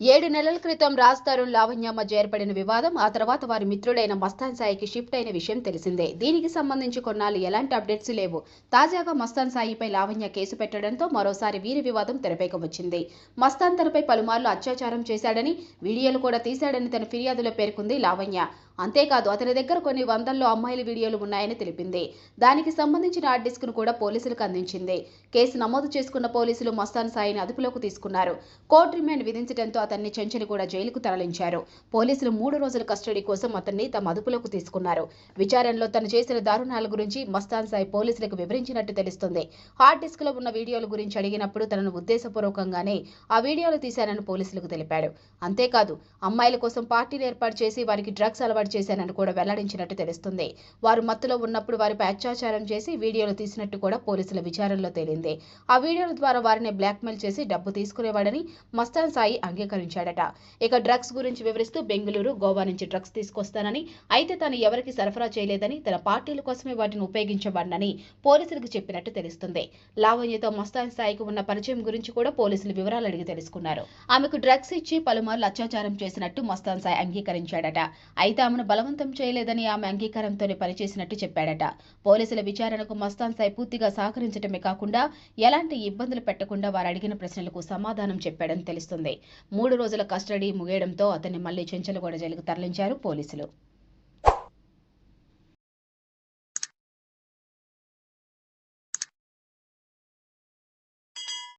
ఏడు నెలల క్రితం రాజ్ తరుణ్ లావణ్య మధ్య ఏర్పడిన వివాదం ఆ తర్వాత వారి మిత్రుడైన మస్తాన్ సాయికి షిఫ్ట్ అయిన విషయం తెలిసిందే. దీనికి సంబంధించి కొన్నాళ్ళు ఎలాంటి అప్డేట్స్ లేవు. తాజాగా మస్తాన్ సాయిపై లావణ్య కేసు పెట్టడంతో మరోసారి వీరి వివాదం తెరపైకి వచ్చింది. మస్తాన్ తనపై పలుమార్లు అత్యాచారం చేశాడని వీడియోలు కూడా తీశాడని తన ఫిర్యాదులో పేర్కొంది లావణ్య. అంతేకాదు అతని దగ్గర కొన్ని వందల్లో అమ్మాయిల వీడియోలు ఉన్నాయని తెలిపింది. దానికి సంబంధించిన హార్డ్ డిస్క్ను కూడా పోలీసులకు అందించింది. కేసు నమోదు చేసుకున్న పోలీసులు మస్తాన్ సాయిని అదుపులోకి తీసుకున్నారు. కోర్టు రిమాండ్ విధించడంతో అతన్ని చెంచని కూడా జైలుకు తరలించారు. పోలీసులు మూడు రోజుల కస్టడీ కోసం అతన్ని తమ అదుపులోకి తీసుకున్నారు. విచారణలో తను చేసిన దారుణాల గురించి మస్తాన్ సాయి పోలీసులకు వివరించినట్టు తెలుస్తుంది. హార్డ్ డిస్క్లో ఉన్న వీడియోల గురించి అడిగినప్పుడు తనను ఉద్దేశపూర్వకంగానే ఆ వీడియోలు తీశానని పోలీసులకు తెలిపాడు. అంతేకాదు అమ్మాయిల కోసం పార్టీలు ఏర్పాటు చేసి వారికి డ్రగ్స్ అలవాటు చేశానని కూడా వెల్లడించినట్టు తెలుస్తుంది. వారు మత్తులో ఉన్నప్పుడు వారిపై అత్యాచారం చేసి వీడియోలు తీసినట్టు కూడా పోలీసుల విచారణలో తేలింది. ఆ వీడియోల ద్వారా వారిని బ్లాక్మెయిల్ చేసి డబ్బు తీసుకునేవాడని మస్తాన్ సాయి అంగీకరించాడట ఇక డ్రగ్స్ గురించి వివరిస్తూ బెంగళూరు గోవా నుంచి డ్రగ్స్ తీసుకొస్తానని అయితే తాను ఎవరికి సరఫరా చేయలేదని తన పార్టీల కోసమే వాటిని ఉపయోగించబడినని పోలీసులకు చెప్పినట్టు తెలుస్తుంది. లావణ్యతో మస్తాన్ స్థాయికి ఉన్న పరిచయం గురించి కూడా పోలీసులు వివరాలు అడిగి తెలుసుకున్నారు. ఆమెకు డ్రగ్స్ ఇచ్చి పలుమార్లు అత్యాచారం చేసినట్టు మస్తాన్ సాయి అంగీకరించాడట. అయితే ఆమెను బలవంతం చేయలేదని ఆమె అంగీకారంతోనే పనిచేసినట్టు చెప్పాడట. పోలీసుల విచారణకు మస్తాన్ సాయి పూర్తిగా సహకరించడమే కాకుండా ఎలాంటి ఇబ్బందులు పెట్టకుండా వారు అడిగిన ప్రశ్నలకు సమాధానం చెప్పాడని తెలుస్తుంది. మూడు రోజుల కస్టడీ ముగియడంతో అతన్ని మళ్ళీ చెంచలగూడ జైలుకు తరలించారు పోలీసులు.